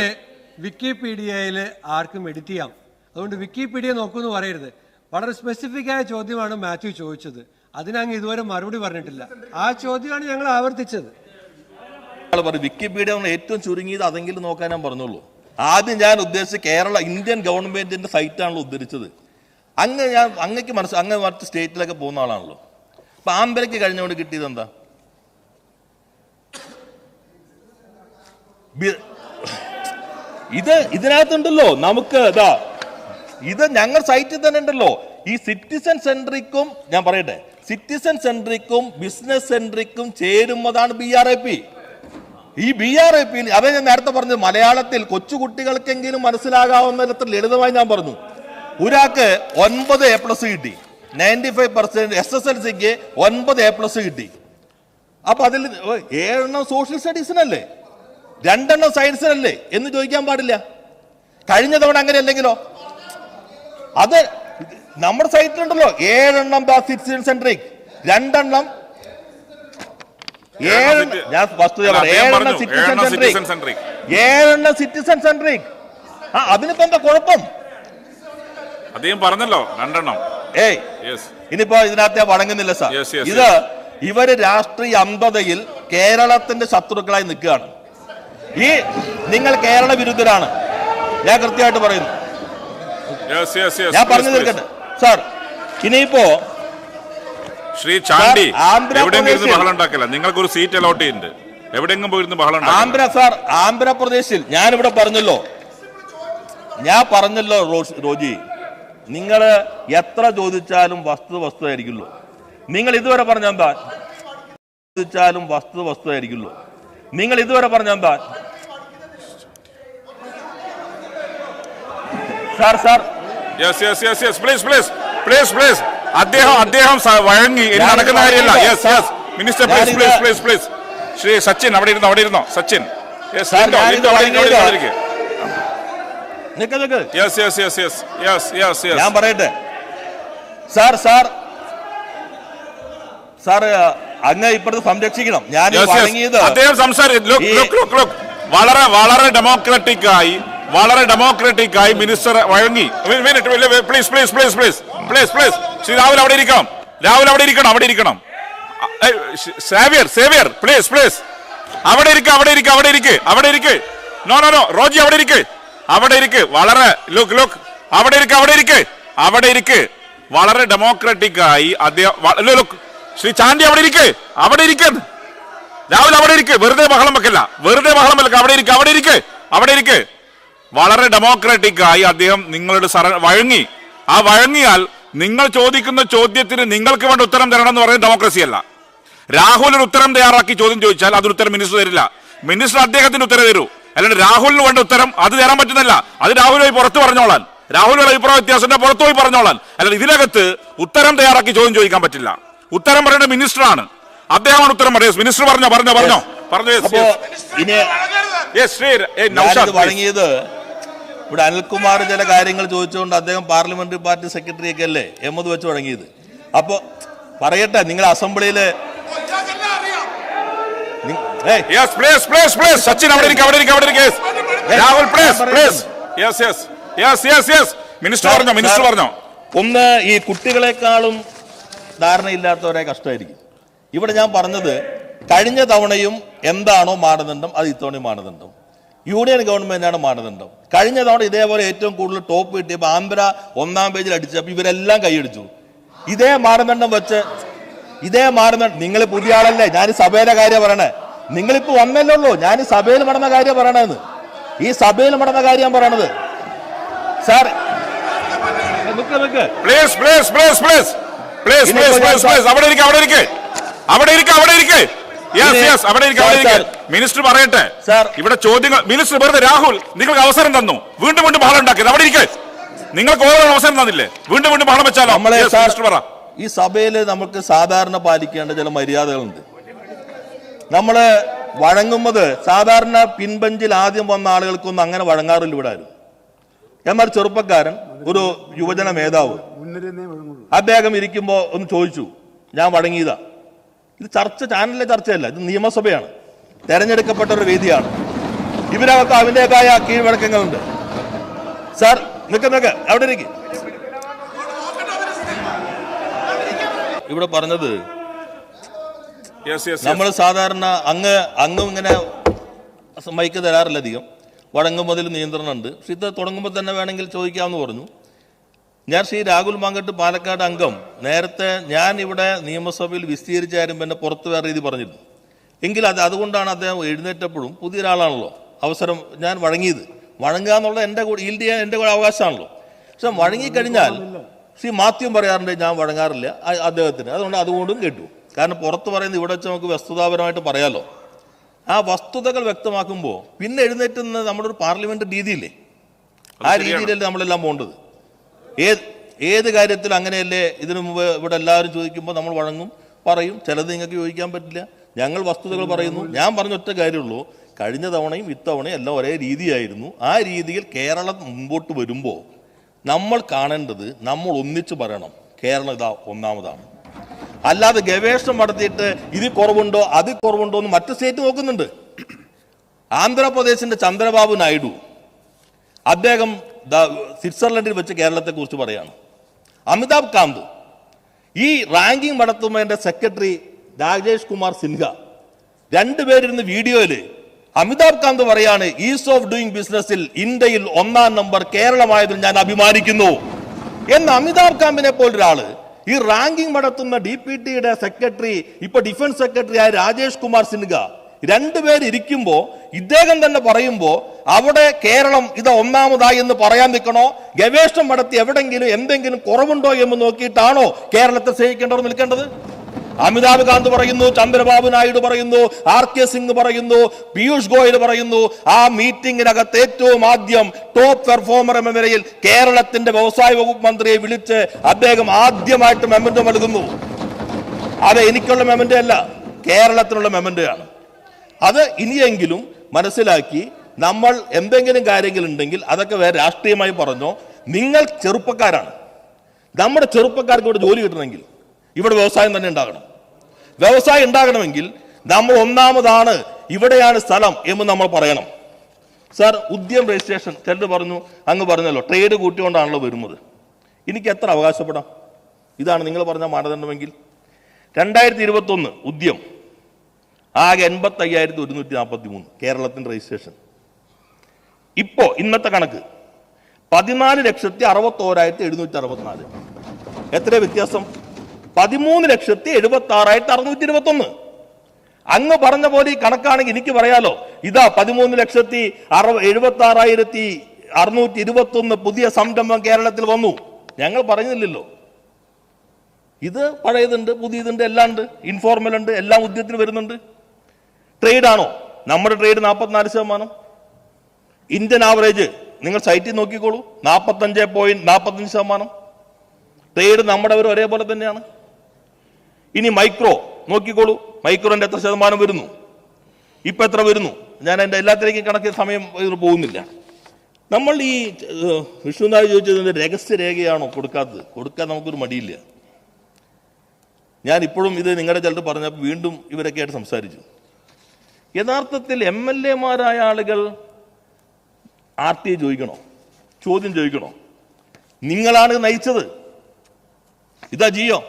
വിക്കിപീഡിയയിൽ ആർക്കും എഡിറ്റ് ചെയ്യാം. അതുകൊണ്ട് വിക്കിപീഡിയ നോക്കുമെന്ന് പറയരുത്. വളരെ സ്പെസിഫിക് ആയ ചോദ്യമാണ് മാത്യു ചോദിച്ചത്. അതിനങ്ങ് ഇതുവരെ മറുപടി പറഞ്ഞിട്ടില്ല. ആ ചോദ്യമാണ് ഞങ്ങൾ ആവർത്തിച്ചത്. വിക്കിപീഡിയ ഏറ്റവും ചുരുങ്ങിയത് അതെങ്കിലും നോക്കാൻ ഞാൻ പറഞ്ഞുള്ളൂ. ആദ്യം ഞാൻ ഉദ്ദേശിച്ച കേരള ഇന്ത്യൻ ഗവൺമെന്റിന്റെ സൈറ്റാണല്ലോ ഉദ്ധരിച്ചത്. അങ്ങ് ഞാൻ അങ്ങക്ക് മനസ്സ് അങ്ങ് മറ്റ് സ്റ്റേറ്റിലൊക്കെ പോകുന്ന ആളാണല്ലോ. അപ്പൊ ആമ്പലയ്ക്ക് കഴിഞ്ഞുകൊണ്ട് കിട്ടിയത് എന്താ? ഇത് ഇതിനകത്തുണ്ടല്ലോ നമുക്ക് ഇതാ ഇത് ഞങ്ങൾ സൈറ്റിൽ തന്നെ ഉണ്ടല്ലോ. ഈ സിറ്റിസൺ സെൻട്രിക്കും ഞാൻ പറയട്ടെ സിറ്റിസൺ സെൻട്രിക്കും ബിസിനസ് സെൻട്രിക്കും ചേരുന്നതാണ് ബി ആർ ഐ പി ഈ ബി ആർ ഐ പിയിൽ അതെ ഞാൻ നേരത്തെ പറഞ്ഞു മലയാളത്തിൽ കൊച്ചുകുട്ടികൾക്കെങ്കിലും മനസ്സിലാകാവുന്ന തരത്തിൽ ലളിതമായി ഞാൻ പറഞ്ഞു. ഒരാൾക്ക് ഒൻപത് എ പ്ലസ് കിട്ടി. Ninety five percent S S L സിക്ക് ഒൻപത് എ പ്ലസ് കിട്ടി. അപ്പൊ അതിൽ ഏഴെണ്ണം സോഷ്യൽ സ്റ്റഡീസിനല്ലേ രണ്ടെണ്ണം സയൻസിനല്ലേ എന്ന് ചോദിക്കാൻ പാടില്ല. കഴിഞ്ഞ തവണ അങ്ങനെ അല്ലെങ്കിലോ? അത് നമ്മുടെ സൈറ്റിലുണ്ടല്ലോ. ഏഴെണ്ണം സിറ്റിസൺ സെൻട്രിക് രണ്ടെണ്ണം ഏഴെണ്ണം ഞാൻ വസ്തുത. ഏഴെണ്ണം സിറ്റിസൺ സെൻട്രിക് ഏഴെണ്ണം സിറ്റിസൺ സെൻട്രിക് ആ അതിനിപ്പോ എന്താ കുഴപ്പം? അദ്ദേഹം പറഞ്ഞല്ലോ രണ്ടെണ്ണം. ഏയ് ഇനിയിപ്പോ ഇതിനകത്ത് വഴങ്ങുന്നില്ല സാർ. ഇത് ഇവർ രാഷ്ട്രീയ അന്ധതയിൽ കേരളത്തിന്റെ ശത്രുക്കളായി നിൽക്കുകയാണ്. ഈ നിങ്ങൾ കേരള വിരുദ്ധരാണ്. ഞാൻ കൃത്യമായിട്ട് പറയുന്നു. ഞാൻ പറഞ്ഞു തീർക്കട്ടെ. സാർ ഇനിയിപ്പോ ശ്രീ ചാണ്ടി എവിടെയെങ്കിലും ബഹളം ഉണ്ടാക്കില്ല നിങ്ങൾക്ക് ഒരു സീറ്റ് അലോട്ട് ചെയ്യുന്നുണ്ട്. എവിടെയെങ്കിലും പോയിരുന്നു ബഹളം ആന്ധ്ര സാർ ആന്ധ്രാപ്രദേശിൽ ഞാനിവിടെ പറഞ്ഞല്ലോ. ഞാൻ പറഞ്ഞല്ലോ റോജി നിങ്ങൾ എത്ര ചോദിച്ചാലും വസ്തു വസ്തു ആയിരിക്കുള്ളൂ നിങ്ങൾ ഇതുവരെ പറഞ്ഞ എന്താ? ചോദിച്ചാലും വസ്തു വസ്തു ആയിരിക്കുള്ളൂ നിങ്ങൾ ഇതുവരെ പറഞ്ഞ എന്താ? Sir sir yes yes yes yes please please please please അദ്ദേഹം അദ്ദേഹം വഴങ്ങി. ഇനി നടക്കുന്ന കാര്യമല്ല. Yes yes minister please please please please Shri Sachin അവിടെ ഇരുന്നോ? അവിടെ ഇരുന്നോ? സച്ചിൻ. ഞാൻ പറയട്ടെ. Sir sir. സാർ അങ്ങ് ഇപ്പുറത്ത് സംരക്ഷിക്കണം. ഞാൻ അദ്ദേഹം സംസാരിച്ചു വളരെ വളരെ ഡെമോക്രാറ്റിക് ആയി വളരെ ഡെമോക്രാറ്റിക് ആയി മിനിസ്റ്റർ വഴങ്ങി please please please please please please Shri Rahul അവിടെ ഇരിക്കണം രാഹുൽ അവിടെ ഇരിക്കണം അവിടെ ഇരിക്കണം സേവിയർ സേവിയർ പ്ലീസ് പ്ലീസ് അവിടെ ഇരിക്ക് അവിടെ ഇരിക്ക് അവിടെ ഇരിക്ക് അവിടെ ഇരിക്ക് നോ നോ നോ റോജി അവിടെ ഇരിക്ക് അവിടെ ഇരിക്ക് വളരെ ലുക്ക് ലുക്ക് അവിടെ ഇരിക്ക് അവിടെ ഇരിക്ക് അവിടെ ഇരിക്ക് വളരെ ഡെമോക്രാറ്റിക് ആയി അദ്ദേഹം ലുക്ക് ശ്രീ ചാണ്ടി അവിടെ ഇരിക്ക് അവിടെ ഇരിക്ക രാഹുൽ അവിടെ ഇരിക്ക് വെറുതെ ബഹളം വെക്കല്ല വെറുതെ ബഹളം വെക്ക അവിടെ ഇരിക്ക് അവിടെ ഇരിക്ക് അവിടെ ഇരിക്ക് വളരെ ഡെമോക്രാറ്റിക് ആയി അദ്ദേഹം നിങ്ങളുടെ സറ വഴങ്ങി. ആ വഴങ്ങിയാൽ നിങ്ങൾ ചോദിക്കുന്ന ചോദ്യത്തിന് നിങ്ങൾക്ക് വേണ്ട ഉത്തരം തരണം എന്ന് പറയുന്നത് ഡെമോക്രസി അല്ല. രാഹുൽ ഒരു ഉത്തരം തയ്യാറാക്കി ചോദ്യം ചോദിച്ചാൽ അതിന് ഉത്തരം മിനിസ്റ്റർ തരില്ല. മിനിസ്റ്റർ അദ്ദേഹത്തിന് ഉത്തരം തരൂ. അല്ലാണ്ട് രാഹുലിന് വേണ്ട ഉത്തരം അത് തരാൻ പറ്റുന്നില്ല അത് രാഹുൽ പോയി പുറത്ത് പറഞ്ഞോളാൻ. രാഹുലിന്റെ അഭിപ്രായ വ്യത്യാസത്തിന്റെ പുറത്തു പോയി പറഞ്ഞോളാൻ. അല്ലാണ്ട് ഇതിനകത്ത് ഉത്തരം തയ്യാറാക്കി ചോദ്യം ചോദിക്കാൻ പറ്റില്ല. ഉത്തരം പറയേണ്ട മിനിസ്റ്ററാണ് അദ്ദേഹമാണ് ഉത്തരം പറയുന്നത് മിനിസ്റ്റർ പറഞ്ഞോ പറഞ്ഞോ പറഞ്ഞോ. പറഞ്ഞു. ഇനി വഴങ്ങിയത് ഇവിടെ അനിൽകുമാർ ചില കാര്യങ്ങൾ ചോദിച്ചുകൊണ്ട് അദ്ദേഹം പാർലമെന്ററി പാർട്ടി സെക്രട്ടറി ഒക്കെ അല്ലേ? എമ്മത് വെച്ച് വഴങ്ങിയത്. അപ്പോ പറയട്ടെ നിങ്ങൾ അസംബ്ലിയിൽ മിനിസ്റ്റർ സാർ, പറഞ്ഞോ മിനിസ്റ്റർ പറഞ്ഞോ. ഒന്ന് ഈ കുട്ടികളെക്കാളും ധാരണയില്ലാത്തവരെ കഷ്ടമായിരിക്കും. ഇവിടെ ഞാൻ പറഞ്ഞത് കഴിഞ്ഞ തവണയും എന്താണോ മാനദണ്ഡം അത് ഇത്തവണയും മാനദണ്ഡം യൂണിയൻ ഗവൺമെന്റാണ് മാനദണ്ഡം കഴിഞ്ഞ തവണ ഇതേപോലെ ഏറ്റവും കൂടുതൽ ടോപ്പ് കിട്ടിയപ്പോൾ ആന്ധ്ര ഒന്നാം പേജിൽ അടിച്ചപ്പോൾ ഇവരെല്ലാം കൈയടിച്ചു. ഇതേ മാനദണ്ഡം വെച്ച് ഇതേ മാനദണ്ഡം നിങ്ങൾ പുതിയ ആളല്ലേ ഞാൻ സഭയിലെ കാര്യം പറയണേ. നിങ്ങളിപ്പോ വന്നല്ലേ ഉള്ളൂ ഞാൻ സഭയിൽ നടന്ന കാര്യം പറയണേന്ന്. ഈ സഭയിൽ നടന്ന കാര്യം ഞാൻ പറയണത്. Sir Nick please please please please please please please അവിടെ ഇരിക്ക് അവിടെ ഇരിക്ക്. അവിടെ ഇരിക്കേ അവിടെ ഇരിക്കേ. യെസ് യെസ് അവിടെ ഇരിക്ക് അവിടെ ഇരിക്കേ. മിനിസ്റ്റർ പറയട്ടെ. സാർ. ഇവിടെ ചോദ്യങ്ങൾ മിനിസ്റ്റർ വെറുതെ രാഹുൽ നിങ്ങൾക്ക് അവസരം തന്നു. വീണ്ടും വീണ്ടും ബഹളം ഉണ്ടാക്കിയത്. അവിടെ ഇരിക്കേ. നിങ്ങൾക്ക് ഓരോ അവസരം തന്നില്ലേ? വീണ്ടും വീണ്ടും ബഹളം വെച്ചാലോ? നമ്മളെ Yes, മിനിസ്റ്റർ പറ. ഈ സഭയിൽ നമുക്ക് സാധാരണ പാലിക്കേണ്ട ചില മര്യാദകളുണ്ട്. നമ്മൾ വഴങ്ങുന്നത് സാധാരണ പിൻബഞ്ചിൽ ആദ്യം വന്ന ആളുകൾക്കൊന്നും അങ്ങനെ വഴങ്ങാറില്ല ഇവിടെ ആരും. എന്നാൽ ചെറുപ്പക്കാരൻ ഒരു യുവജന മേധാവ് അദ്ദേഹം ഇരിക്കുമ്പോൾ ഒന്ന് ചോദിച്ചു. ഞാൻ വഴങ്ങിയതാ. ഇത് ചർച്ച ചാനലിലെ ചർച്ചയല്ല ഇത് നിയമസഭയാണ്. തെരഞ്ഞെടുക്കപ്പെട്ട ഒരു വേദിയാണ്. ഇവരകത്ത് അതിന്റെതായ കീഴ്വഴക്കങ്ങളുണ്ട്. സാർ നിൽക്ക് നിൽക്ക് അവിടെ ഇരിക്കും. ഇവിടെ പറഞ്ഞത് നമ്മൾ സാധാരണ അങ്ങ് അങ്ങും ഇങ്ങനെ മൈക്ക് തരാറില്ല അധികം വഴങ്ങുമ്പോൾ നിയന്ത്രണമുണ്ട്. പക്ഷെ ഇത് തുടങ്ങുമ്പോൾ തന്നെ വേണമെങ്കിൽ ചോദിക്കാമെന്ന് പറഞ്ഞു. ഞാൻ ശ്രീ രാഹുൽ മാങ്കട്ട് പാലക്കാട് അംഗം. നേരത്തെ ഞാൻ ഇവിടെ നിയമസഭയിൽ വിസ്തീരിച്ച കാര്യം പിന്നെ പുറത്ത് വേറെ രീതി പറഞ്ഞിരുന്നു. എങ്കിൽ അത് അതുകൊണ്ടാണ് അദ്ദേഹം എഴുന്നേറ്റപ്പോഴും പുതിയ ഒരാളാണല്ലോ അവസരം ഞാൻ വഴങ്ങിയത്. വഴങ്ങുക എന്നുള്ളത് എന്റെ കൂടെ ഈൽഡ് ചെയ്യാൻ എന്റെ കൂടെ അവകാശമാണല്ലോ. പക്ഷെ വഴങ്ങിക്കഴിഞ്ഞാൽ ശ്രീ മാത്യം പറയാറുണ്ട് ഞാൻ വഴങ്ങാറില്ല അദ്ദേഹത്തിന്. അതുകൊണ്ട് അതുകൊണ്ടും കേട്ടു. കാരണം പുറത്ത് പറയുന്നത് ഇവിടെ വെച്ച് നമുക്ക് വസ്തുതാപരമായിട്ട് പറയാമല്ലോ ആ വസ്തുതകൾ വ്യക്തമാക്കുമ്പോൾ പിന്നെ എഴുന്നേറ്റുന്നത് നമ്മുടെ ഒരു പാർലമെന്റ് രീതിയില്ലേ? ആ രീതിയിലല്ലേ നമ്മളെല്ലാം പോകേണ്ടത്. ഏത് ഏത് കാര്യത്തിൽ അങ്ങനെയല്ലേ ഇതിനു മുമ്പ് ഇവിടെ എല്ലാവരും ചോദിക്കുമ്പോൾ നമ്മൾ വഴങ്ങും പറയും. ചിലത് നിങ്ങൾക്ക് ചോദിക്കാൻ പറ്റില്ല. ഞങ്ങൾ വസ്തുതകൾ പറയുന്നു. ഞാൻ പറഞ്ഞ ഒറ്റ കാര്യമുള്ളൂ. കഴിഞ്ഞ തവണയും ഇത്തവണയും എല്ലാം ഒരേ രീതിയായിരുന്നു. ആ രീതിയിൽ കേരളം മുമ്പോട്ട് വരുമ്പോൾ നമ്മൾ കാണേണ്ടത് നമ്മൾ ഒന്നിച്ച് പറയണം. കേരളം ഇതാ ഒന്നാമതാണ്. അല്ലാതെ ഗവേഷണം നടത്തിയിട്ട് ഇത് കുറവുണ്ടോ അത് കുറവുണ്ടോ എന്ന് മറ്റ് സ്റ്റേറ്റ് നോക്കുന്നുണ്ട്. ആന്ധ്രാപ്രദേശിന്റെ ചന്ദ്രബാബു നായിഡു. അദ്ദേഹം സ്വിറ്റ്സർലൻഡിൽ വെച്ച് കേരളത്തെ കുറിച്ച് പറയാണ്. അമിതാഭ് കാന്ത്. ഈ റാങ്കിംഗ് നടത്തുന്നതിന്റെ സെക്രട്ടറി രാജേഷ് കുമാർ സിൻഹ. രണ്ടുപേരിരുന്ന് വീഡിയോയിൽ അമിതാഭ് കാന്ത് പറയാണ് ഈസ് ഓഫ് ഡൂയിങ് ബിസിനസ്സിൽ ഇന്ത്യയിൽ ഒന്നാം നമ്പർ കേരളമായതിൽ ഞാൻ അഭിമാനിക്കുന്നു. എന്ന് അമിതാഭ് കാന്തിനെ പോലൊരാൾ ഈ റാങ്കിംഗ് നടത്തുന്ന ഡി പി ടിയുടെ സെക്രട്ടറി ഇപ്പൊ ഡിഫൻസ് സെക്രട്ടറി ആയ രാജേഷ് കുമാർ സിൻഹ രണ്ടുപേരിയ്ക്കുമ്പോ ഇദ്ദേഹം തന്നെ പറയുമ്പോൾ അവിടെ കേരളം ഇത് ഒന്നാമതായി എന്ന് പറയാൻ നിൽക്കണോ? ഗവേഷണം നടത്തി എവിടെങ്കിലും എന്തെങ്കിലും കുറവുണ്ടോ എന്ന് നോക്കിയിട്ടാണോ കേരളത്തെ സ്നേഹിക്കേണ്ടത് നിൽക്കേണ്ടത്? അമിതാഭ് കാന്ത് പറയുന്നു ചന്ദ്രബാബു നായിഡു പറയുന്നു ആർ കെ സിംഗ് പറയുന്നു പീയൂഷ് ഗോയൽ പറയുന്നു ആ മീറ്റിംഗിനകത്ത് ഏറ്റവും ആദ്യം ടോപ്പ് പെർഫോമർ എന്ന നിലയിൽ കേരളത്തിന്റെ വ്യവസായ വകുപ്പ് മന്ത്രിയെ വിളിച്ച് അദ്ദേഹം ആദ്യമായിട്ട് മെമന്റ് നൽകുന്നു. അത് എനിക്കുള്ള മെമന്റ് അല്ല കേരളത്തിനുള്ള മെമന്റ് ആണ് അത് ഇനിയെങ്കിലും മനസ്സിലാക്കി നമ്മൾ എന്തെങ്കിലും കാര്യങ്ങൾ ഉണ്ടെങ്കിൽ അതൊക്കെ വേറെ രാഷ്ട്രീയമായി പറഞ്ഞോ. നിങ്ങൾ ചെറുപ്പക്കാരാണ്. നമ്മുടെ ചെറുപ്പക്കാർക്ക് ഇവിടെ ജോലി കിട്ടണമെങ്കിൽ ഇവിടെ വ്യവസായം തന്നെ ഉണ്ടാകണം. വ്യവസായം ഉണ്ടാകണമെങ്കിൽ നമ്മൾ ഒന്നാമതാണ് ഇവിടെയാണ് സ്ഥലം എന്ന് നമ്മൾ പറയണം. സാർ ഉദ്യം രജിസ്ട്രേഷൻ ചിലർ പറഞ്ഞു അങ്ങ് പറഞ്ഞല്ലോ ട്രേഡ് കൂട്ടിക്കൊണ്ടാണല്ലോ വരുന്നത്. എനിക്ക് എത്ര അവകാശപ്പെടാം? ഇതാണ് നിങ്ങൾ പറഞ്ഞ മാനദണ്ഡമെങ്കിൽ. രണ്ടായിരത്തി ഇരുപത്തൊന്ന് ഉദ്യം. ആകെ എൺപത്തി അയ്യായിരത്തി ഒരുന്നൂറ്റി നാൽപ്പത്തി മൂന്ന് കേരളത്തിന്റെ രജിസ്ട്രേഷൻ ഇപ്പോൾ ഇന്നത്തെ കണക്ക് പതിനാല് ലക്ഷത്തി അറുപത്തോരായിരത്തി എഴുന്നൂറ്റി അറുപത്തിനാല് എത്ര വ്യത്യാസം? പതിമൂന്ന് ലക്ഷത്തി എഴുപത്തി ആറായിരത്തി അറുന്നൂറ്റി ഇരുപത്തി ഒന്ന് അങ്ങ് പറഞ്ഞ പോലെ ഈ കണക്കാണെങ്കിൽ എനിക്ക് പറയാലോ. ഇതാ പതിമൂന്ന് ലക്ഷത്തി അറുപ എഴുപത്തി ആറായിരത്തി അറുന്നൂറ്റി ഇരുപത്തി ഒന്ന് പുതിയ സംരംഭം കേരളത്തിൽ വന്നു. ഞങ്ങൾ പറഞ്ഞില്ലല്ലോ. ഇത് പഴയതുണ്ട് പുതിയതുണ്ട് എല്ലാം ഉണ്ട് ഇൻഫോർമൽ ഉണ്ട് എല്ലാം ഉദ്യത്തിന് വരുന്നുണ്ട്. ട്രേഡ് ആണോ? നമ്മുടെ ട്രേഡ് നാൽപ്പത്തിനാല് ശതമാനം. ഇന്ത്യൻ ആവറേജ് നിങ്ങൾ സൈറ്റിൽ നോക്കിക്കോളൂ. നാൽപ്പത്തഞ്ച് പോയിന്റ് നാൽപ്പത്തഞ്ച് ശതമാനം. ട്രേഡ് നമ്മുടെ ഒരു ഒരേപോലെ തന്നെയാണ്. ഇനി മൈക്രോ നോക്കിക്കോളൂ. മൈക്രോന്റെ എത്ര ശതമാനം വരുന്നു? ഇപ്പൊ എത്ര വരുന്നു? ഞാൻ എന്റെ എല്ലാത്തിലേക്കും കണക്കിയ സമയം ഇതിന് പോകുന്നില്ല. നമ്മൾ ഈ വിഷ്ണുനാഥ് ചോദിച്ചത് രഹസ്യരേഖയാണോ കൊടുക്കാത്തത്? കൊടുക്കാൻ നമുക്കൊരു മടിയില്ല. ഞാൻ ഇപ്പോഴും ഇത് നിങ്ങളുടെ ചിലർ പറഞ്ഞപ്പോൾ വീണ്ടും ഇവരൊക്കെ ആയിട്ട് സംസാരിച്ചു. യഥാർത്ഥത്തിൽ എം എൽ എമാരായ ആളുകൾ ആർ ടി ചോദിക്കണോ? ചോദ്യം ചോദിക്കണോ? നിങ്ങളാണ് നയിച്ചത്. ഇതാ ജിയോ.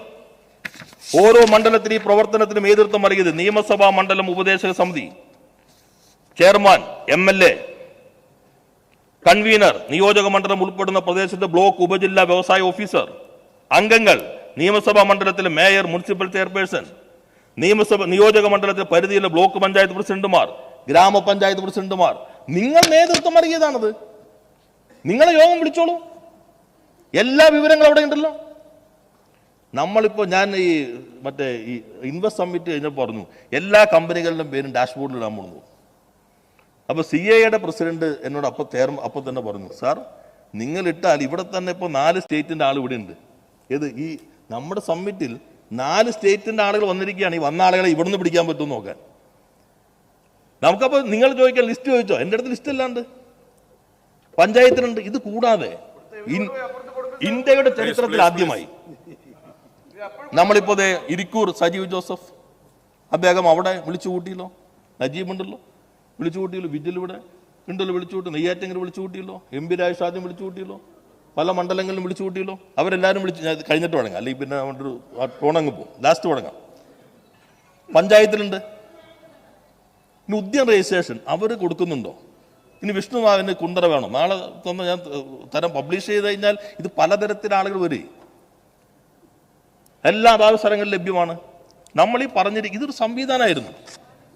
ഓരോ മണ്ഡലത്തിൽ ഈ പ്രവർത്തനത്തിന് നേതൃത്വം നൽകിയത് നിയമസഭാ മണ്ഡലം ഉപദേശക സമിതി. Chairman M L A convener നിയോജക മണ്ഡലം ഉൾപ്പെടുന്ന പ്രദേശത്തെ ബ്ലോക്ക് ഉപജില്ലാ വ്യവസായ ഓഫീസർ അംഗങ്ങൾ നിയമസഭാ മണ്ഡലത്തിലെ മേയർ മുനിസിപ്പൽ ചെയർപേഴ്സൺ നിയമസഭ നിയോജക മണ്ഡലത്തിലെ പരിധിയിലെ ബ്ലോക്ക് പഞ്ചായത്ത് പ്രസിഡന്റുമാർ ഗ്രാമപഞ്ചായത്ത് പ്രസിഡന്റുമാർ നിങ്ങൾ നേതൃത്വം നൽകിയതാണത്. നിങ്ങളെ യോഗം വിളിച്ചോളൂ. എല്ലാ വിവരങ്ങളും അവിടെ ഉണ്ടല്ലോ. നമ്മളിപ്പോൾ ഞാൻ ഈ മറ്റേ ഈ ഇൻവെസ്റ്റ് സമ്മിറ്റ് കഴിഞ്ഞപ്പോൾ പറഞ്ഞു എല്ലാ കമ്പനികളുടെയും പേരും ഡാഷ്ബോർഡിൽ ഇടാൻ പോകുന്നു അപ്പോൾ സി എയുടെ പ്രസിഡന്റ് എന്നോട് അപ്പോൾ തേർ അപ്പോൾ തന്നെ പറഞ്ഞു സാർ നിങ്ങൾ ഇട്ടാൽ ഇവിടെ തന്നെ ഇപ്പോൾ നാല് സ്റ്റേറ്റിന്റെ ആൾ ഇവിടെ ഉണ്ട്. ഏത് ഈ നമ്മുടെ സമ്മിറ്റിൽ നാല് സ്റ്റേറ്റിന്റെ ആളുകൾ വന്നിരിക്കുകയാണ്. ഈ വന്ന ആളുകളെ ഇവിടുന്ന് പിടിക്കാൻ പറ്റും നോക്കാൻ. നമുക്കപ്പോൾ നിങ്ങൾ ചോദിക്കാൻ ലിസ്റ്റ് ചോദിച്ചോ? എന്റെ അടുത്ത് ലിസ്റ്റ് അല്ലാണ്ട് പഞ്ചായത്തിനുണ്ട് ഇത് കൂടാതെ ഇന്ത്യയുടെ ചരിത്രത്തിൽ ആദ്യമായി. നമ്മളിപ്പോ ദേ ഇരിക്കൂർ സജീവ് ജോസഫ്. അദ്ദേഹം അവിടെ വിളിച്ചു കൂട്ടിയല്ലോ. നജീബ് ഉണ്ടല്ലോ. വിളിച്ചു കൂട്ടിയല്ലോ. വിജിൽ ഇവിടെ. ഉണ്ടല്ലോ വിളിച്ചു കൂട്ടി. നെയ്യാറ്റെങ്കിലും വിളിച്ചു കൂട്ടിയല്ലോ. എം പി രാജ് വിളിച്ചു കൂട്ടിയല്ലോ. പല മണ്ഡലങ്ങളിലും വിളിച്ചു കൂട്ടിയല്ലോ. അവരെല്ലാവരും വിളിച്ച് കഴിഞ്ഞിട്ട് തുടങ്ങാം അല്ലെങ്കിൽ പിന്നെ നമ്മുടെ ഒരു ടോണങ്ങ് പോകും. ലാസ്റ്റ് തുടങ്ങാം പഞ്ചായത്തിലുണ്ട്. ഇനി ഉദ്യം രജിസ്ട്രേഷൻ അവർ കൊടുക്കുന്നുണ്ടോ? ഇനി വിഷ്ണുനാഥിന് കുണ്ടറ വേണം? നാളെ തന്നെ ഞാൻ തരം പബ്ലിഷ് ചെയ്ത് കഴിഞ്ഞാൽ ഇത് പലതരത്തിൽ ആളുകൾ വരും. എല്ലാ അതാത് സ്ഥലങ്ങളിലും ലഭ്യമാണ്. നമ്മൾ ഈ പറഞ്ഞിരിക്കും ഇതൊരു സംവിധാനമായിരുന്നു.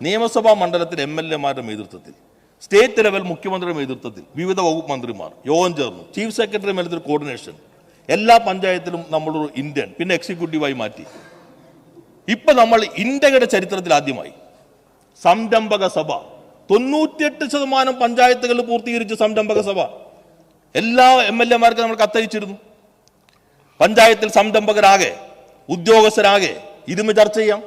നിയമസഭാ മണ്ഡലത്തിൽ എം എൽ എമാരുടെ നേതൃത്വത്തിൽ. സ്റ്റേറ്റ് ലെവൽ മുഖ്യമന്ത്രിയുടെ നേതൃത്വത്തിൽ വിവിധ വകുപ്പ് മന്ത്രിമാർ യോഗം ചേർന്നു ചീഫ് സെക്രട്ടറി മേലത്തിൽ കോർഡിനേഷൻ. എല്ലാ പഞ്ചായത്തിലും നമ്മളൊരു ഇന്ത്യൻ പിന്നെ എക്സിക്യൂട്ടീവായി മാറ്റി. ഇപ്പൊ നമ്മൾ ഇന്ത്യയുടെ ചരിത്രത്തിൽ ആദ്യമായി സംരംഭക സഭ. തൊണ്ണൂറ്റിയെട്ട് ശതമാനം പഞ്ചായത്തുകളിൽ പൂർത്തീകരിച്ച സംരംഭക സഭ. എല്ലാ എം എൽ എമാർക്കും നമ്മൾ കത്തയച്ചിരുന്നു. പഞ്ചായത്തിൽ സംരംഭകരാകെ ഉദ്യോഗസ്ഥരാകെ ഇരുന്ന് ചർച്ച ചെയ്യാം.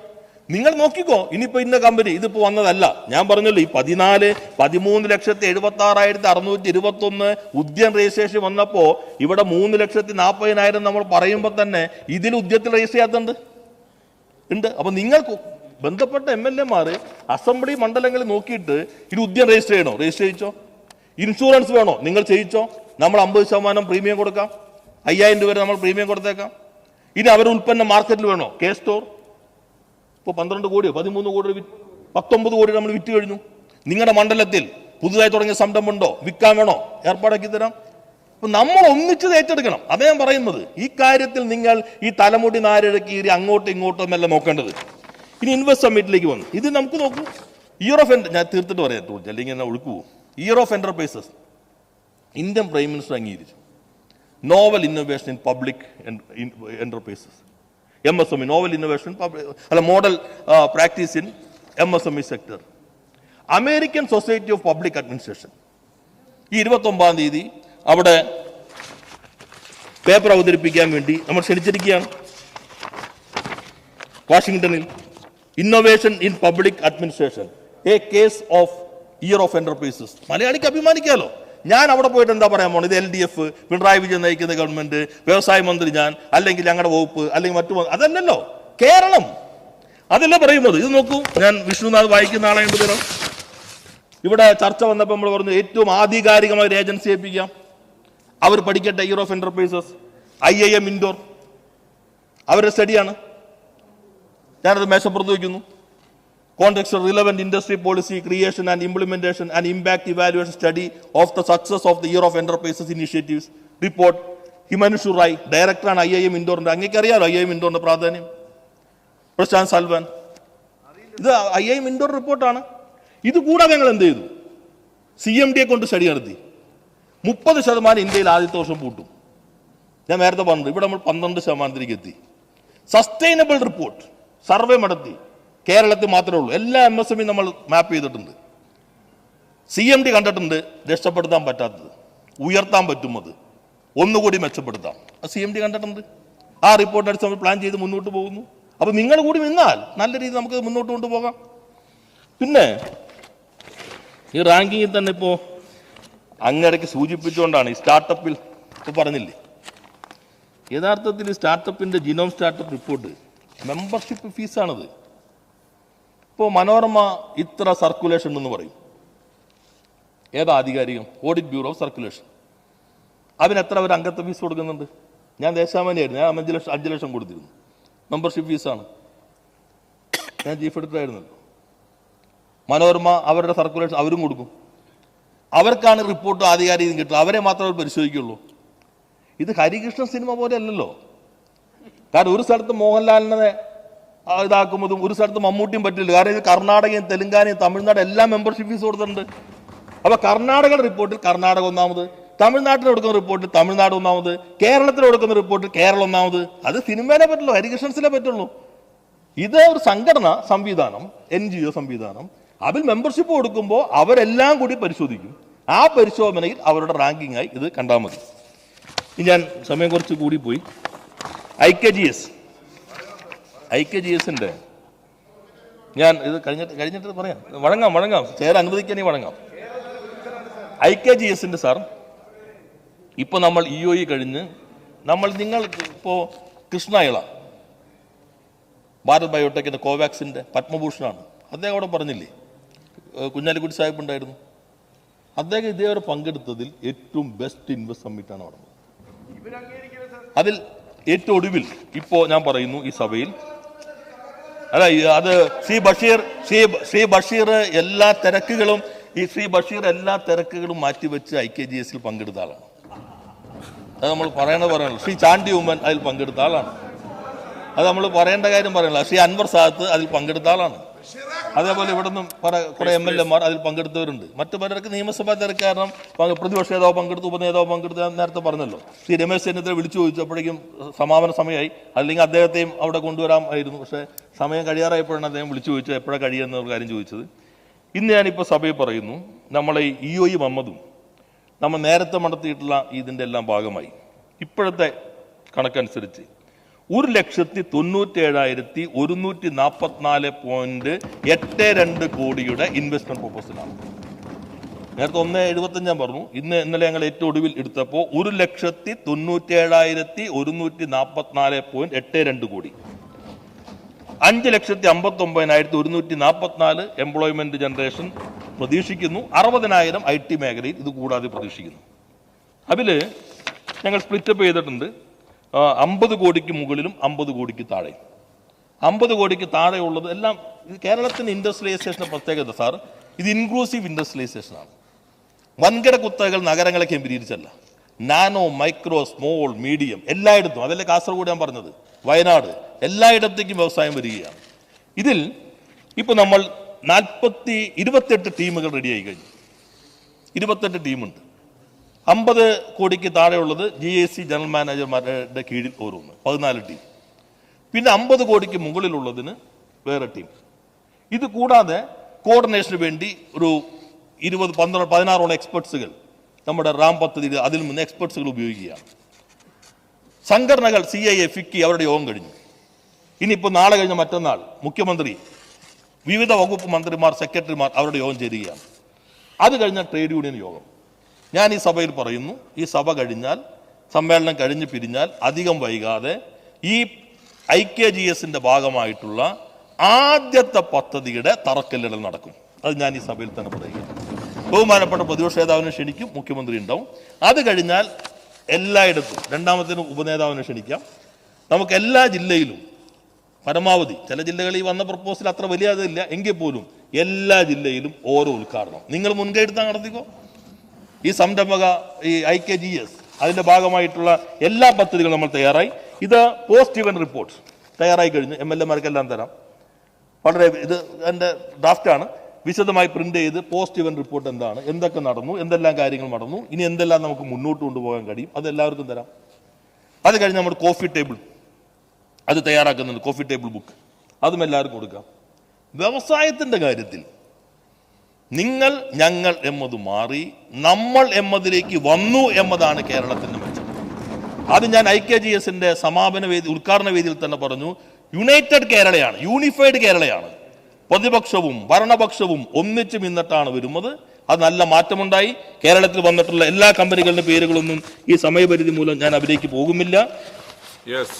നിങ്ങൾ നോക്കിക്കോ ഇനിയിപ്പോ ഇന്ന കമ്പനി ഇതിപ്പോ വന്നതല്ല. ഞാൻ പറഞ്ഞല്ലോ ഈ പതിനാല് പതിമൂന്ന് ലക്ഷത്തി എഴുപത്തി ആറായിരത്തി അറുന്നൂറ്റി ഇരുപത്തി ഒന്ന് ഉദ്യം രജിസ്ട്രേഷൻ വന്നപ്പോ ഇവിടെ മൂന്ന് ലക്ഷത്തി നാൽപ്പതിനായിരം നമ്മൾ പറയുമ്പോൾ തന്നെ ഇതിൽ ഉദ്യത്തിൽ രജിസ്റ്റർ ചെയ്യാത്തുണ്ട് ഉണ്ട്. അപ്പൊ നിങ്ങൾ ബന്ധപ്പെട്ട എം എൽ എമാർ അസംബ്ലി മണ്ഡലങ്ങളിൽ നോക്കിയിട്ട് ഇത് ഉദ്യം രജിസ്റ്റർ ചെയ്യണോ? രജിസ്റ്റർ ചെയ്യിച്ചോ? ഇൻഷുറൻസ് വേണോ? നിങ്ങൾ ചെയ്യിച്ചോ? നമ്മൾ അമ്പത് ശതമാനം പ്രീമിയം കൊടുക്കാം. അയ്യായിരം രൂപ വരെ നമ്മൾ പ്രീമിയം കൊടുത്തേക്കാം. ഇനി അവരുടെ ഉൽപ്പന്നം മാർക്കറ്റിൽ വേണോ? കെ സ്റ്റോർ ഇപ്പോൾ പന്ത്രണ്ട് കോടിയോ പതിമൂന്ന് കോടി പത്തൊമ്പത് കോടി നമ്മൾ വിറ്റ് കഴിഞ്ഞു. നിങ്ങളുടെ മണ്ഡലത്തിൽ പുതുതായി തുടങ്ങിയ സംരംഭമുണ്ടോ വിൽക്കാൻ വേണോ? ഏർപ്പാടാക്കി തരാം. അപ്പം നമ്മൾ ഒന്നിച്ച് ഏറ്റെടുക്കണം. അതേ ഞാൻ പറയുന്നത്. ഈ കാര്യത്തിൽ നിങ്ങൾ ഈ തലമുടി നാരഴക്കീറി അങ്ങോട്ടും ഇങ്ങോട്ടും എന്നല്ല നോക്കേണ്ടത്. ഇനി ഇൻവെസ്റ്റ് സമ്മിറ്റിലേക്ക് വന്നു. ഇത് നമുക്ക് നോക്കൂ. ഇയർ ഓഫ് ഞാൻ തീർത്തിട്ട് പറയാം. ടൂൾ അല്ലെങ്കിൽ എന്നെ ഒഴുക്കു year of enterprises Indian prime minister അംഗീകരിച്ചു. Novel innovation in public enterprises M S M E novel innovation അല്ല model practice in M S M E sector American society of public administration ഈ ഇരുപത്തൊമ്പതാം തീയതി അവിടെ paper അവതരിപ്പിക്കാൻ വേണ്ടി നമ്മൾ ക്ഷണിച്ചിരിക്കുകയാണ്. വാഷിംഗ്ടണിൽ innovation in public administration a case of year of enterprises മലയാളിക്ക് അഭിമാനിക്കാലോ? ഞാൻ അവിടെ പോയിട്ട് എന്താ പറയാൻ പോകണം ഇത് L D F Pinarayi Vijayan നയിക്കുന്ന ഗവൺമെന്റ് വ്യവസായ മന്ത്രി ഞാൻ അല്ലെങ്കിൽ ഞങ്ങളുടെ വകുപ്പ് അല്ലെങ്കിൽ മറ്റു അതല്ലല്ലോ. കേരളം. അതല്ല പറയുന്നത്? ഇത് നോക്കൂ. ഞാൻ വിഷ്ണുനാഥ് വായിക്കുന്ന ആളെ ഉണ്ട് തരാം ഇവിടെ ചർച്ച വന്നപ്പോൾ നമ്മൾ പറഞ്ഞു ഏറ്റവും ആധികാരികമായ ഒരു ഏജൻസി ഏൽപ്പിക്കാം. അവർ പഠിക്കട്ടെ year of enterprises I I M Indore അവരുടെ സ്റ്റഡിയാണ് ഞാനത് മേശപ്പുറത്ത് വയ്ക്കുന്നു context relevant industry policy creation and implementation and impact evaluation study of the success of the year of enterprises initiatives report Himanshu Rai ഡയറക്ടറാണ് I I M ഇൻഡോറിന്റെ അങ്ങേക്ക് അറിയാലോ I I M ഇൻഡോറിന്റെ പ്രാധാന്യം? പ്രശാന്ത് സൽവാൻ. ഇത് ഐ ഐ എം ഇൻഡോർ റിപ്പോർട്ടാണ് ഇത് കൂടാതെ ഞങ്ങൾ എന്ത് ചെയ്തു? സി എം ഡിയെ കൊണ്ട് സ്റ്റഡി നടത്തി. മുപ്പത് ശതമാനം ഇന്ത്യയിൽ ആദ്യത്തെ വർഷം പൂട്ടും. ഞാൻ നേരത്തെ പറഞ്ഞു ഇവിടെ നമ്മൾ പന്ത്രണ്ട് ശതമാനത്തിലേക്ക് എത്തി. സസ്റ്റൈനബിൾ റിപ്പോർട്ട് സർവേ നടത്തി. കേരളത്തിൽ മാത്രമേ ഉള്ളൂ. എല്ലാ എം എസ് എം ഇ നമ്മൾ മാപ്പ് ചെയ്തിട്ടുണ്ട്. സി എം ഡി കണ്ടിട്ടുണ്ട് രക്ഷപ്പെടുത്താൻ പറ്റാത്തത് ഉയർത്താൻ പറ്റും അത്. ഒന്നുകൂടി മെച്ചപ്പെടുത്താം. സി എം ഡി കണ്ടിട്ടുണ്ട്. ആ റിപ്പോർട്ട് അടിച്ച് പ്ലാൻ ചെയ്ത് മുന്നോട്ട് പോകുന്നു. അപ്പോൾ നിങ്ങൾ കൂടി നിന്നാൽ നല്ല രീതിയിൽ നമുക്ക് മുന്നോട്ട് കൊണ്ടുപോകാം. പിന്നെ ഈ റാങ്കിങ്ങിൽ തന്നെ ഇപ്പോൾ അങ്ങടയ്ക്ക് സൂചിപ്പിച്ചുകൊണ്ടാണ് ഈ സ്റ്റാർട്ടപ്പിൽ ഇപ്പോൾ പറഞ്ഞില്ലേ? യഥാർത്ഥത്തിൽ സ്റ്റാർട്ടപ്പിന്റെ ജിനോം സ്റ്റാർട്ടപ്പ് റിപ്പോർട്ട് മെമ്പർഷിപ്പ് ഫീസാണത് ഇപ്പോൾ മനോരമ ഇത്ര സർക്കുലേഷൻ എന്ന് പറയും. ഏതാ ആധികാരികം? ഓഡിറ്റ് ബ്യൂറോ ഓഫ് സർക്കുലേഷൻ അതിന് എത്ര അവർ അംഗത്വ ഫീസ് കൊടുക്കുന്നുണ്ട്? ഞാൻ ദേശാമാനിയായിരുന്നു ഞാൻ അഞ്ച് ലക്ഷം അഞ്ച് ലക്ഷം കൊടുത്തിരുന്നു. മെമ്പർഷിപ്പ് ഫീസാണ് ഞാൻ ചീഫ് എഡിറ്റർ ആയിരുന്നല്ലോ. മനോരമ അവരുടെ സർക്കുലേഷൻ അവരും കൊടുക്കും. അവർക്കാണ് റിപ്പോർട്ട് ആധികാരികം കിട്ടുക അവരെ മാത്രമേ അവർ പരിശോധിക്കുള്ളൂ. ഇത് ഹരികൃഷ്ണ സിനിമ പോലെ അല്ലല്ലോ. കാരണം ഒരു സ്ഥലത്ത് മോഹൻലാലിനെ ഇതാക്കുന്നതും ഒരു സ്ഥലത്ത് മമ്മൂട്ടിയും പറ്റില്ല. കാരണം ഇത് കർണാടകയും തെലുങ്കാനയും തമിഴ്നാട് എല്ലാ മെമ്പർഷിപ്പ് ഫീസ് കൊടുത്തിട്ടുണ്ട്. അപ്പൊ കർണാടകയുടെ റിപ്പോർട്ടിൽ കർണാടക ഒന്നാമത് തമിഴ്നാട്ടിൽ കൊടുക്കുന്ന റിപ്പോർട്ടിൽ തമിഴ്നാട് ഒന്നാമത് കേരളത്തിൽ കൊടുക്കുന്ന റിപ്പോർട്ടിൽ കേരളം ഒന്നാമത്. അത് സിനിമേനെ പറ്റുള്ളൂ ഹരികൃഷ്ണൻസിനെ പറ്റുള്ളൂ. ഇത് ഒരു സംഘടന സംവിധാനം എൻ ജി ഒ സംവിധാനം. അതിൽ മെമ്പർഷിപ്പ് കൊടുക്കുമ്പോൾ അവരെല്ലാം കൂടി പരിശോധിക്കും. ആ പരിശോധനയിൽ അവരുടെ റാങ്കിങ്ങായി ഇത് കണ്ടാൽ മതി. ഞാൻ സമയം കുറച്ച് കൂടി പോയി. I K G S. I K G എസിന്റെ ഞാൻ ഇത് കഴിഞ്ഞിട്ട് കഴിഞ്ഞിട്ട് പറയാം. വഴങ്ങാം വഴങ്ങാം. ചേരാൻ അനുവദിക്കാൻ ഈ വഴങ്ങാം. ഐ കെ ജി എസിന്റെ സാർ. ഇപ്പോൾ നമ്മൾ ഇ ഒ ഇ കഴിഞ്ഞ് നമ്മൾ നിങ്ങൾ ഇപ്പോ കൃഷ്ണയിള ഭാരത് ബയോടെക്കിന്റെ കോവാക്സിന്റെ പത്മഭൂഷണാണ്. അദ്ദേഹം അവിടെ പറഞ്ഞില്ലേ? കുഞ്ഞാലിക്കുട്ടി സാഹിബ് ഉണ്ടായിരുന്നു. അദ്ദേഹം ഇതേവരെ പങ്കെടുത്തതിൽ ഏറ്റവും ബെസ്റ്റ് ഇൻവെസ്റ്റ് സമ്മിറ്റാണ് അവിടെ. അതിൽ ഏറ്റവും ഒടുവിൽ ഇപ്പോൾ ഞാൻ പറയുന്നു ഈ സഭയിൽ അല്ല അത് C Basheer C C Basheer എല്ലാ തിരക്കുകളും ഈ സി ബഷീർ എല്ലാ തിരക്കുകളും മാറ്റിവെച്ച് ഐ കെ ജി എസിൽ പങ്കെടുത്ത ആളാണ്. അത് നമ്മൾ പറയണത് പറയണല്ലോ. ശ്രീ ചാണ്ടി ഉമ്മൻ അതിൽ പങ്കെടുത്ത ആളാണ്. അത് നമ്മൾ പറയേണ്ട കാര്യം പറയണല്ലോ. ശ്രീ അൻവർ സാദത്ത് അതിൽ പങ്കെടുത്ത ആളാണ്. അതേപോലെ ഇവിടെ നിന്നും കുറെ എം എൽ എമാർ അതിൽ പങ്കെടുത്തവരുണ്ട്. മറ്റു പലർക്ക് നിയമസഭാ തിരക്ക് കാരണം പങ്ക് പ്രതിപക്ഷ നേതാവ് പങ്കെടുത്തു ഉപനേതാവ് പങ്കെടുത്തു നേരത്തെ പറഞ്ഞല്ലോ. ശ്രീ രമേശ് ചെന്നിത്തല വിളിച്ചു ചോദിച്ചപ്പോഴേക്കും സമാപന സമയമായി. അല്ലെങ്കിൽ അദ്ദേഹത്തെയും അവിടെ കൊണ്ടുവരാമായിരുന്നു. പക്ഷേ സമയം കഴിയാറായപ്പോഴാണ് അദ്ദേഹം വിളിച്ചു ചോദിച്ചത് എപ്പോഴാണ് കഴിയുന്ന കാര്യം ചോദിച്ചത്. ഇന്ന് ഞാനിപ്പോൾ സഭയിൽ പറയുന്നു നമ്മളെ ഇ ഒ ഇ മമ്മദും നമ്മൾ നേരത്തെ നടത്തിയിട്ടുള്ള ഇതിന്റെ എല്ലാം ഭാഗമായി. ഇപ്പോഴത്തെ കണക്കനുസരിച്ച് ഒരു ലക്ഷത്തി തൊണ്ണൂറ്റി ഏഴായിരത്തി ഒരുന്നൂറ്റി നാൽപ്പത്തിനാല് പോയിന്റ് എട്ട് രണ്ട് കോടിയുടെ ഇൻവെസ്റ്റ്മെന്റ് പ്രൊപ്പോസലാണ് നേരത്തെ ഒന്ന് എഴുപത്തഞ്ച് ഞാൻ പറഞ്ഞു. ഇന്ന് ഇന്നലെ ഞങ്ങൾ ഏറ്റവും ഒടുവിൽ എടുത്തപ്പോൾ ഒരു ലക്ഷത്തി തൊണ്ണൂറ്റി ഏഴായിരത്തി ഒരുന്നൂറ്റി നാൽപ്പത്തിനാല് പോയിന്റ് എട്ട് രണ്ട് കോടി. അഞ്ച് ലക്ഷത്തി അമ്പത്തി ഒമ്പതിനായിരത്തി ഒരുന്നൂറ്റി നാൽപ്പത്തിനാല് എംപ്ലോയ്മെന്റ് ജനറേഷൻ പ്രതീക്ഷിക്കുന്നു. അറുപതിനായിരം ഐ ടി മേഖലയിൽ ഇത് കൂടാതെ പ്രതീക്ഷിക്കുന്നു. അതിൽ ഞങ്ങൾ സ്പ്ലിറ്റപ്പ് ചെയ്തിട്ടുണ്ട്. അമ്പത് കോടിക്ക് മുകളിലും അമ്പത് കോടിക്ക് താഴെ അമ്പത് കോടിക്ക് താഴെയുള്ളത് എല്ലാം ഇത് ഇൻഡസ്ട്രിയലൈസേഷന്റെ പ്രത്യേകത സാർ ഇത് ഇൻക്ലൂസീവ് ഇൻഡസ്ട്രിയലൈസേഷൻ ആണ്. വൻകിട കുത്തകൾ നഗരങ്ങളെ കേന്ദ്രീകരിച്ചല്ല. നാനോ മൈക്രോ സ്മോൾ മീഡിയം എല്ലായിടത്തും അതല്ലേ കാസർഗോഡ് ഞാൻ പറഞ്ഞത് വയനാട് എല്ലായിടത്തേക്കും വ്യവസായം വരികയാണ്. ഇതിൽ ഇപ്പോൾ നമ്മൾ നാൽപ്പത്തി ഇരുപത്തെട്ട് ടീമുകൾ റെഡിയായി കഴിഞ്ഞു. ഇരുപത്തെട്ട് ടീമുണ്ട്. അമ്പത് കോടിക്ക് താഴെയുള്ളത് ജി എസ് സി ജനറൽ മാനേജർമാരുടെ കീഴിൽ ഓരോന്ന് പതിനാല് ടീം പിന്നെ അമ്പത് കോടിക്ക് മുകളിലുള്ളതിന് വേറെ ടീം ഇത് കൂടാതെ കോർഡിനേഷന് വേണ്ടി ഒരു ഇരുപത് പന്ത്രണ്ട് പതിനാറോളം എക്സ്പെർട്സുകൾ നമ്മുടെ റാം പദ്ധതിയിൽ അതിൽ നിന്ന് എക്സ്പെർട്സുകൾ ഉപയോഗിക്കുകയാണ്. സംഘടനകൾ സി ഐ എ ഫിക്കി അവരുടെ യോഗം കഴിഞ്ഞു. ഇനിയിപ്പോൾ നാളെ കഴിഞ്ഞ മറ്റന്നാൾ മുഖ്യമന്ത്രി വിവിധ വകുപ്പ് മന്ത്രിമാർ സെക്രട്ടറിമാർ അവരുടെ യോഗം ചേരുകയാണ്. അത് കഴിഞ്ഞ ട്രേഡ് യൂണിയൻ യോഗം. ഞാൻ ഈ സഭയിൽ പറയുന്നു ഈ സഭ കഴിഞ്ഞാൽ സമ്മേളനം കഴിഞ്ഞ് പിരിഞ്ഞാൽ അധികം വൈകാതെ ഈ ഐ കെ ജി എസിന്റെ ഭാഗമായിട്ടുള്ള ആദ്യത്തെ പദ്ധതിയുടെ തറക്കല്ലിടൽ നടക്കും. അത് ഞാൻ ഈ സഭയിൽ തന്നെ പറയുകയാണ്. ബഹുമാനപ്പെട്ട പ്രതിപക്ഷ നേതാവിനെ ക്ഷണിക്കും മുഖ്യമന്ത്രി ഉണ്ടാവും. അത് കഴിഞ്ഞാൽ എല്ലായിടത്തും രണ്ടാമത്തിന് ഉപനേതാവിനെ ക്ഷണിക്കാം. നമുക്ക് എല്ലാ ജില്ലയിലും പരമാവധി ചില ജില്ലകളിൽ വന്ന പ്രപ്പോസൽ അത്ര വലിയ അതില്ല. എങ്കിൽ പോലും എല്ലാ ജില്ലയിലും ഓരോ ഉദ്ഘാടനം. നിങ്ങൾ മുൻകൈ എടുത്താൽ നടത്തിക്കോ? ഈ സംരംഭക ഈ ഐ കെ ജി എസ് അതിന്റെ ഭാഗമായിട്ടുള്ള എല്ലാ പദ്ധതികളും നമ്മൾ തയ്യാറായി. ഇത് പോസ്റ്റ് ഇവന്റ് റിപ്പോർട്ട് തയ്യാറായി കഴിഞ്ഞു. എം എൽ എമാർക്കെല്ലാം തരാം. വളരെ ഇത് എന്റെ ഡ്രാഫ്റ്റാണ് വിശദമായി പ്രിന്റ് ചെയ്ത് പോസ്റ്റ് ഇവന്റ് റിപ്പോർട്ട് എന്താണ് എന്തൊക്കെ നടന്നു എന്തെല്ലാം കാര്യങ്ങൾ നടന്നു ഇനി എന്തെല്ലാം നമുക്ക് മുന്നോട്ട് കൊണ്ടുപോകാൻ കഴിയും അത് എല്ലാവർക്കും തരാം. അത് കഴിഞ്ഞ് നമ്മുടെ കോഫി ടേബിൾ അത് തയ്യാറാക്കുന്നുണ്ട് കോഫി ടേബിൾ ബുക്ക് അതും എല്ലാവർക്കും കൊടുക്കാം. വ്യവസായത്തിന്റെ കാര്യത്തിൽ നിങ്ങൾ ഞങ്ങൾ എന്നത് മാറി നമ്മൾ എന്നതിലേക്ക് വന്നു എന്നതാണ് കേരളത്തിന്റെ മെച്ചം. അത് ഞാൻ ഐ കെ ജി എസിന്റെ സമാപന വേദി ഉദ്ഘാടന വേദിയിൽ തന്നെ പറഞ്ഞു. യുണൈറ്റഡ് കേരളയാണ് യൂണിഫൈഡ് കേരളയാണ്. പ്രതിപക്ഷവും ഭരണപക്ഷവും ഒന്നിച്ചു നിന്നിട്ടാണ് വരുന്നത്. അത് നല്ല മാറ്റമുണ്ടായി. കേരളത്തിൽ വന്നിട്ടുള്ള എല്ലാ കമ്പനികളുടെ പേരുകളൊന്നും ഈ സമയപരിധി മൂലം ഞാൻ അവരേക്ക് പോകുമില്ല. യെസ്